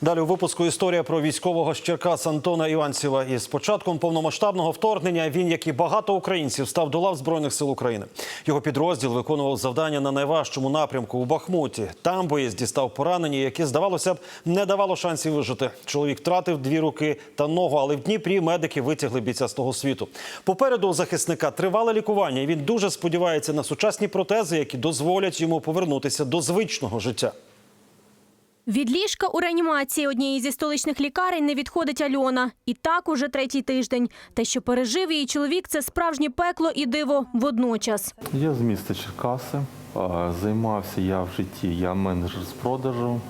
Далі у випуску історія про військового з Черкас Антона Іванцева. Із початком повномасштабного вторгнення він, як і багато українців, став до лав збройних сил України. Його підрозділ виконував завдання на найважчому напрямку у Бахмуті. Там боєць дістав поранення, яке здавалося б не давало шансів вижити. Чоловік втратив дві руки та ногу, але в Дніпрі медики витягли бійця з того світу. Попереду у захисника тривале лікування. і Він дуже сподівається на сучасні протези, які дозволять йому повернутися до звичного життя. Від ліжка у реанімації однієї зі столичних лікарень не відходить Альона. І так уже третій тиждень. Те, що пережив її чоловік, це справжнє пекло і диво водночас. Я з міста Черкаси. Займався я в житті, я менеджер з продажу.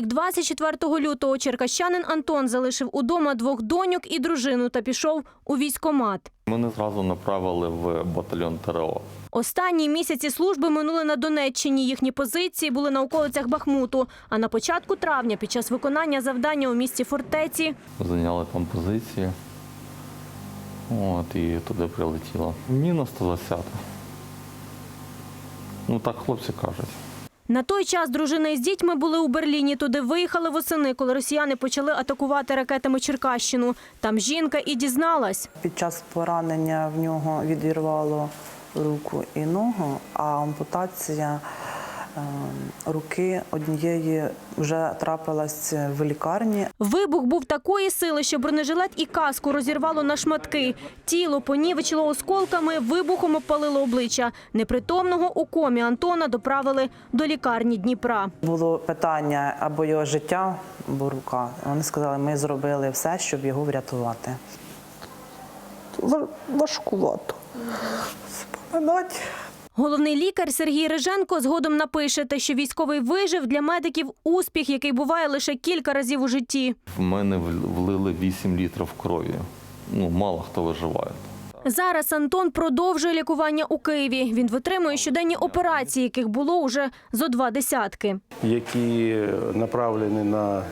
Торік, 24 лютого, черкащанин Антон залишив удома двох доньок і дружину та пішов у військомат. Мене зразу направили в батальйон ТРО. Останні місяці служби минули на Донеччині. Їхні позиції були на околицях Бахмуту. А на початку травня, під час виконання завдання у місті фортеці, Зайняли там позиції. От, і туди прилетіло. Міна 120. Ну так хлопці кажуть. На той час дружина із дітьми були у Берліні. Туди виїхали восени, коли росіяни почали атакувати ракетами Черкащину. Там жінка і дізналась. Під час поранення в нього відірвало руку і ногу, а ампутація руки однієї вже трапилась в лікарні. Вибух був такої сили, що бронежилет і каску розірвало на шматки. Тіло понівечило осколками, вибухом опалило обличчя. Непритомного у комі Антона доправили до лікарні Дніпра. Було питання або його життя, або рука. Вони сказали, ми зробили все, щоб його врятувати. Ва- важкувато. Споминати. Головний лікар Сергій Риженко згодом напише те, що військовий вижив для медиків успіх, який буває лише кілька разів у житті. В мене влили 8 літрів крові. Ну, мало хто виживає. Зараз Антон продовжує лікування у Києві. Він витримує щоденні операції, яких було уже зо два десятки. які направлені на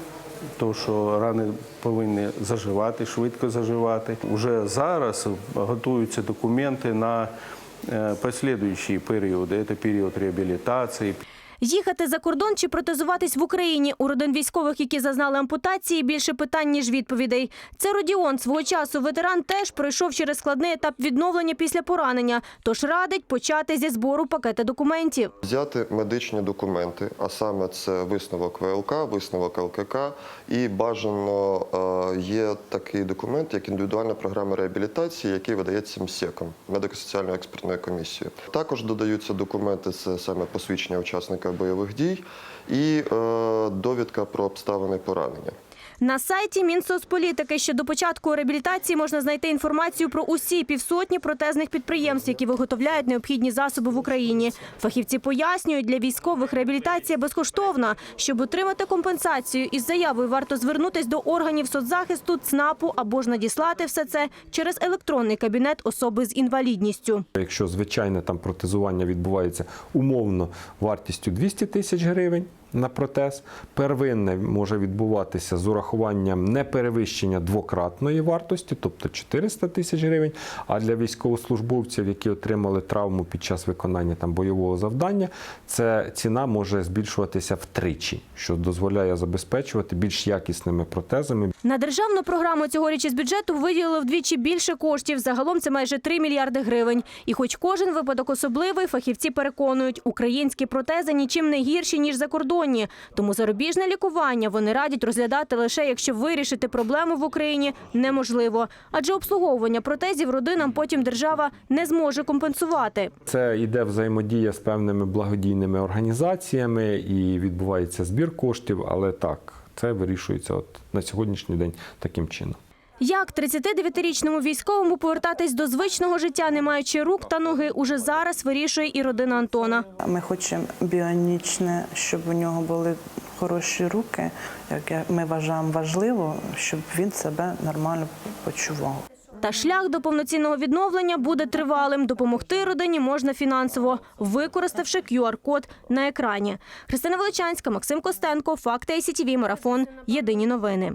те, що рани повинні заживати, швидко заживати. Уже зараз готуються документи на е, периоды. Это период реабілітації, Їхати за кордон чи протезуватись в Україні у родин військових, які зазнали ампутації, більше питань ніж відповідей. Це Родіон свого часу. Ветеран теж пройшов через складний етап відновлення після поранення. Тож радить почати зі збору пакета документів. Взяти медичні документи, а саме це висновок ВЛК, висновок ЛКК, і бажано е, є такий документ, як індивідуальна програма реабілітації, який видається МСЕКом, медико-соціальною експертною комісією. Також додаються документи, це саме посвідчення учасника бойових дій і е, довідка про обставини поранення. На сайті Мінсоцполітики ще до початку реабілітації можна знайти інформацію про усі півсотні протезних підприємств, які виготовляють необхідні засоби в Україні. Фахівці пояснюють, для військових реабілітація безкоштовна. Щоб отримати компенсацію із заявою, варто звернутись до органів соцзахисту, ЦНАПу або ж надіслати все це через електронний кабінет особи з інвалідністю. Якщо звичайне там протезування відбувається умовно вартістю 200 тисяч гривень на протез, первинне може відбуватися з урахуванням неперевищення двократної вартості, тобто 400 тисяч гривень. А для військовослужбовців, які отримали травму під час виконання там бойового завдання, це ціна може збільшуватися втричі, що дозволяє забезпечувати більш якісними протезами. На державну програму цьогоріч із бюджету виділили вдвічі більше коштів. Загалом це майже 3 мільярди гривень. І хоч кожен випадок особливий, фахівці переконують, українські протези нічим не гірші, ніж закордонні. Тому зарубіжне лікування вони радять розглядати лише якщо вирішити проблему в Україні неможливо. Адже обслуговування протезів родинам потім держава не зможе компенсувати. Це йде взаємодія з певними благодійними організаціями і відбувається збір коштів, але так, це вирішується от на сьогоднішній день таким чином. Як 39-річному військовому повертатись до звичного життя, не маючи рук та ноги, уже зараз вирішує і родина Антона. Ми хочемо біонічне, щоб у нього були хороші руки. Як ми вважаємо важливо, щоб він себе нормально почував. Та шлях до повноцінного відновлення буде тривалим. Допомогти родині можна фінансово, використавши QR-код на екрані. Христина Величанська, Максим Костенко, Факти ICTV, Марафон. Єдині новини.